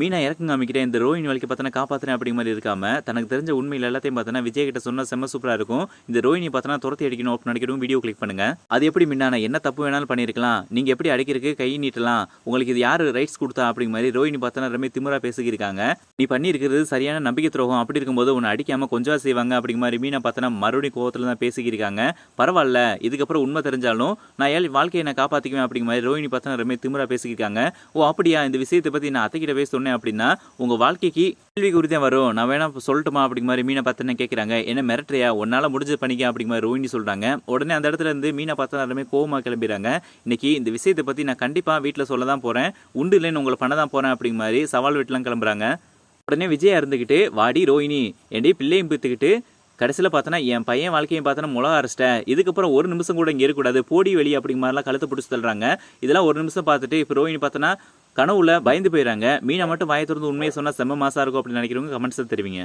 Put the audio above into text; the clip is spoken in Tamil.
மீனா இறக்கம் காமிக்கிறேன் இந்த ரோஹினி வாழ்க்கை பார்த்தனா காப்பாற்றுறேன் அப்படிங்கிற மாதிரி இருக்காம தனக்கு தெரிஞ்ச உண்மையில் எல்லாத்தையும் பார்த்தனா விஜய் கிட்ட சொன்னா செம்ம சூப்பராக இருக்கும். இந்த ரோஹினி பார்த்தனா துரத்தி அடிக்கணும் அப்படின்னு நினைக்கிறோம் வீடியோ கிளிக் பண்ணுங்க. அது எப்படி மீனா நான் என்ன தப்பு வேணாலும் பண்ணியிருக்கலாம். நீங்க எப்படி அடிக்கிறதுக்கு கை நீட்டலாம்? உங்களுக்கு இது யாரு ரைட்ஸ் கொடுத்தா அப்படிங்க மாதிரி ரோஹினி பார்த்தனா ரொம்ப திமிரா பேசிக்கிருக்காங்க. நீ பண்ணியிருக்கிறது சரியான நம்பிக்கை துரோகம். அப்படி இருக்கும்போது உன்னை அடிக்காம கொஞ்சம் செய்வாங்க அப்படிங்கிற மாதிரி மீனா பார்த்தனா மறுபடியும் கோவத்துல தான் பேசிக்கிருக்காங்க. பரவாயில்ல இதுக்கப்புறம் உண்மை தெரிஞ்சாலும் நான் ஏன் வாழ்க்கையை நான் காப்பாற்றிக்குவேன் அப்படிங்கிற மாதிரி ரோஹினி பார்த்தா ரொம்ப திமிரா பேசிக்கிருக்காங்க. ஓ அப்படியா? இந்த விஷயத்தை பற்றி நான் அத்தைக்கிட்ட பேச சொன்னேன் அப்படின்னா உங்கள் வாழ்க்கைக்கு கேள்வி குறி வரும். நான் வேணா சொல்லட்டுமா அப்படிங்க மாதிரி மீனை பார்த்தேன்னு கேட்குறாங்க என்ன மிரட்டுறியா? உன்னால் முடிஞ்சது பண்ணிக்க அப்படிங்க மாதிரி ரோஹினி சொல்கிறாங்க உடனே அந்த இடத்துல இருந்து மீனை பார்த்தா எல்லாருமே கோவமா கிளம்பிடுறாங்க. இன்னைக்கு இந்த விஷயத்தை பற்றி நான் கண்டிப்பாக வீட்டில் சொல்ல தான் போகிறேன் உண்டு இல்லைன்னு உங்களை பண்ண தான் போகிறேன் அப்படிங்க மாதிரி சவால் வீட்டுலாம் கிளம்புறாங்க. உடனே விஜயா இருந்துக்கிட்டு வாடி ரோஹினி ஏண்டி பிள்ளையும் பித்துக்கிட்டு கடைசியில் பார்த்தோன்னா என் பையன் வாழ்க்கையும் பார்த்தோன்னா முளக அரைச்சிட்டேன் இதுக்கப்புறம் ஒரு நிமிஷம் கூட இங்கே இருக்கக்கூடாது. போடி வெளியே அப்படிங்க மாதிரிலாம் கழுத்து பிடிச்சி தள்ளுறாங்க. இதெல்லாம் ஒரு நிமிஷம் பார்த்துட்டு இப்போ ரோஹினி பார்த்தோன்னா கனவுல பயந்து போயிடறாங்க மீனை மட்டும் வாயை திறந்து உண்மையை சொன்னால் செம்ம மாசா இருக்கும் அப்படின்னு நினைக்கிறவங்க கமெண்ட்ஸ் தெரிவிங்க.